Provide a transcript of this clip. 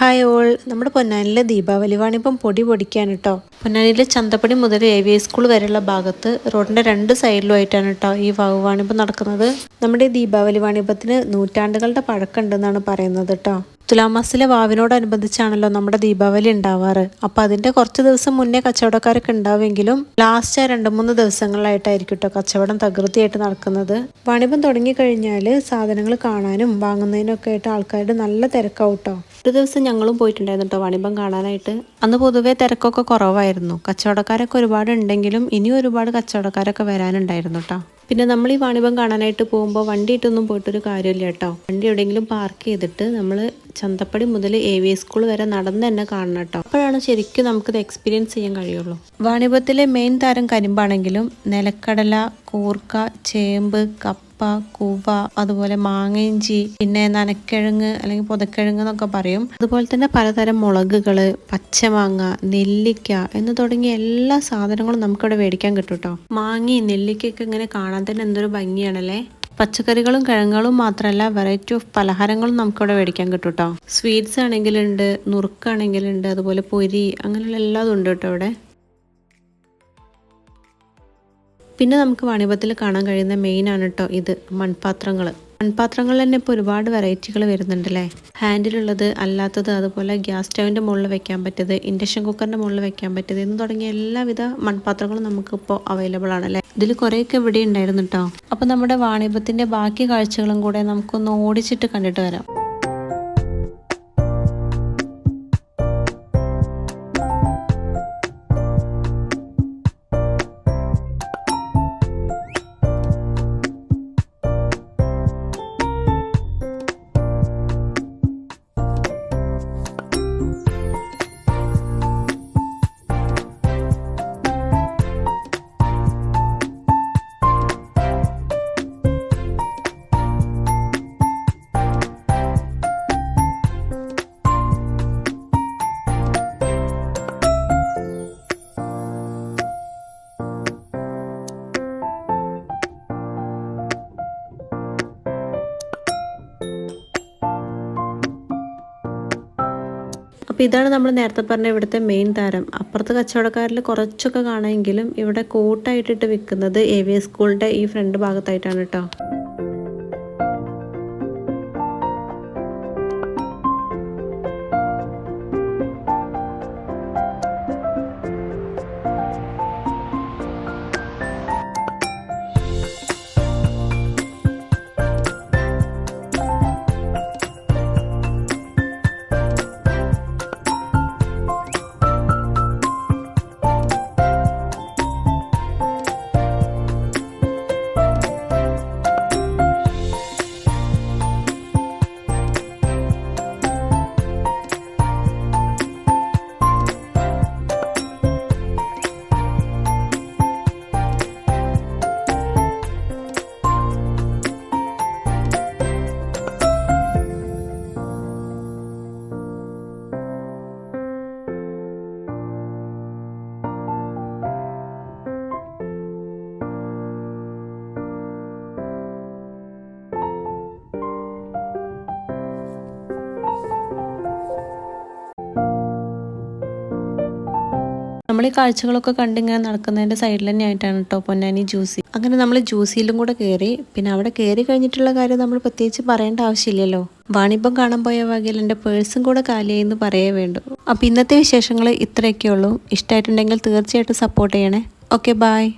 Hi all. നമ്മുടെ പൊന്നാനിലെ ദീപാവലി വാണിപ്പം പൊടി പൊടിക്കാൻ കേട്ടോ പൊന്നാനിയിലെ ചന്തപ്പടി മുതൽ എ വി സ്കൂൾ വരെയുള്ള ഭാഗത്ത് റോഡിന്റെ രണ്ട് സൈഡിലുമായിട്ടാണ് കേട്ടോ ഈ വാണിപ്പം നടക്കുന്നത്. നമ്മുടെ ദീപാവലി വാണിപ്പത്തിന് നൂറ്റാണ്ടുകളുടെ പഴക്കമുണ്ടെന്നാണ് പറയുന്നത് കേട്ടോ തുലാമാസിലെ വാവിനോടനുബന്ധിച്ചാണല്ലോ നമ്മുടെ ദീപാവലി ഉണ്ടാവാറ്. അപ്പൊ അതിന്റെ കുറച്ച് ദിവസം മുന്നേ കച്ചവടക്കാരൊക്കെ ഉണ്ടാവുമെങ്കിലും ലാസ്റ്റ് രണ്ട് മൂന്ന് ദിവസങ്ങളിലായിട്ടായിരിക്കും കേട്ടോ കച്ചവടം തകൃതിയായിട്ട് നടക്കുന്നത്. വാണിഭം തുടങ്ങി കഴിഞ്ഞാൽ സാധനങ്ങൾ കാണാനും വാങ്ങുന്നതിനൊക്കെ ആയിട്ട് ആൾക്കാരുടെ നല്ല തിരക്കാവും കേട്ടോ ഒരു ദിവസം ഞങ്ങളും പോയിട്ടുണ്ടായിരുന്നു കേട്ടോ വാണിഭം കാണാനായിട്ട്. അന്ന് പൊതുവേ തിരക്കൊക്കെ കുറവായിരുന്നു. കച്ചവടക്കാരൊക്കെ ഒരുപാട് ഉണ്ടെങ്കിലും ഇനി ഒരുപാട് കച്ചവടക്കാരൊക്കെ വരാനുണ്ടായിരുന്നു കേട്ടോ പിന്നെ നമ്മൾ ഈ വാണിഭം കാണാനായിട്ട് പോകുമ്പോൾ വണ്ടി ഇട്ടൊന്നും പോയിട്ടൊരു കാര്യമില്ല കേട്ടോ. വണ്ടി എവിടെയെങ്കിലും പാർക്ക് ചെയ്തിട്ട് നമ്മൾ ചന്തപ്പടി മുതൽ എ വി സ്കൂൾ വരെ നടന്ന് തന്നെ കാണണം കേട്ടോ. അപ്പോഴാണ് ശരിക്കും നമുക്കിത് എക്സ്പീരിയൻസ് ചെയ്യാൻ കഴിയുള്ളൂ. വാണിഭത്തിലെ മെയിൻ താരം കരിമ്പാണെങ്കിലും നിലക്കടല കൂർക്ക ചേമ്പ് കപ്പ കൂവ അതുപോലെ മാങ്ങയിഞ്ചി പിന്നെ നനക്കിഴങ്ങ് അല്ലെങ്കിൽ പുതക്കിഴങ്ങ് എന്നൊക്കെ പറയും. അതുപോലെ തന്നെ പലതരം മുളകുകൾ പച്ചമാങ്ങ നെല്ലിക്ക എന്ന് തുടങ്ങിയ എല്ലാ സാധനങ്ങളും നമുക്കിവിടെ മേടിക്കാൻ കിട്ടും കേട്ടോ മാങ്ങയും നെല്ലിക്കയൊക്കെ ഇങ്ങനെ കാണാൻ തന്നെ എന്തൊരു ഭംഗിയാണല്ലേ? പച്ചക്കറികളും കിഴങ്ങുകളും മാത്രമല്ല വെറൈറ്റി ഓഫ് പലഹാരങ്ങളും നമുക്കിവിടെ മേടിക്കാൻ കിട്ടും കേട്ടോ സ്വീറ്റ്സ് ആണെങ്കിലുണ്ട് നുറുക്കാണെങ്കിലുണ്ട് അതുപോലെ പൊരി അങ്ങനെയുള്ള എല്ലാതും ഉണ്ട് കേട്ടോ ഇവിടെ. പിന്നെ നമുക്ക് വാണിഭത്തിൽ കാണാൻ കഴിയുന്ന മെയിൻ ആണ് കേട്ടോ ഇത് മൺപാത്രങ്ങൾ. മൺപാത്രങ്ങൾ തന്നെ ഇപ്പോൾ ഒരുപാട് വെറൈറ്റികൾ വരുന്നുണ്ടല്ലേ? ഹാൻഡിലുള്ളത് അല്ലാത്തത് അതുപോലെ ഗ്യാസ് സ്റ്റൗവിന്റെ മുകളിൽ വെക്കാൻ പറ്റിയത് ഇൻഡക്ഷൻ കുക്കറിന്റെ മുകളിൽ വെക്കാൻ പറ്റിയത് എന്ന് തുടങ്ങിയ എല്ലാവിധ മൺപാത്രങ്ങളും നമുക്കിപ്പോൾ അവൈലബിൾ ആണല്ലേ ഇതിൽ കുറേയൊക്കെ ഇവിടെ ഉണ്ടായിരുന്നു കേട്ടോ അപ്പോൾ നമ്മുടെ വാണിഭത്തിന്റെ ബാക്കി കാഴ്ചകളും കൂടെ നമുക്കൊന്ന് ഓടിച്ചിട്ട് കണ്ടിട്ട് വരാം. അപ്പോൾ ഇതാണ് നമ്മൾ നേരത്തെ പറഞ്ഞ ഇവിടുത്തെ മെയിൻ താരം. അപ്പുറത്തെ കച്ചവടക്കാരിൽ കുറച്ചൊക്കെ കാണാമെങ്കിലും ഇവിടെ കൂട്ടായിട്ടിട്ട് വിൽക്കുന്നത് എ വി സ്കൂളിന്റെ ഈ ഫ്രണ്ട് ഭാഗത്തായിട്ടാണ് കേട്ടോ നമ്മൾ ഈ കാഴ്ചകളൊക്കെ കണ്ടിങ്ങനെ നടക്കുന്നതിന്റെ സൈഡിൽ തന്നെ ആയിട്ടാണ് കേട്ടോ പൊന്നാനി ജ്യൂസി അങ്ങനെ നമ്മൾ ജ്യൂസിയിലും കൂടെ കയറി പിന്നെ അവിടെ കയറി കഴിഞ്ഞിട്ടുള്ള കാര്യം നമ്മൾ പ്രത്യേകിച്ച് പറയേണ്ട ആവശ്യമില്ലല്ലോ. വാണിഭം കാണാൻ പോയ വകയിൽ എന്റെ പേഴ്സും കൂടെ കാലിയായി എന്ന് പറയേ വേണ്ടു. അപ്പം ഇന്നത്തെ വിശേഷങ്ങൾ ഇത്രയൊക്കെ ഉള്ളൂ ഇഷ്ടമായിട്ടുണ്ടെങ്കിൽ തീർച്ചയായിട്ടും സപ്പോർട്ട് ചെയ്യണേ. Okay bye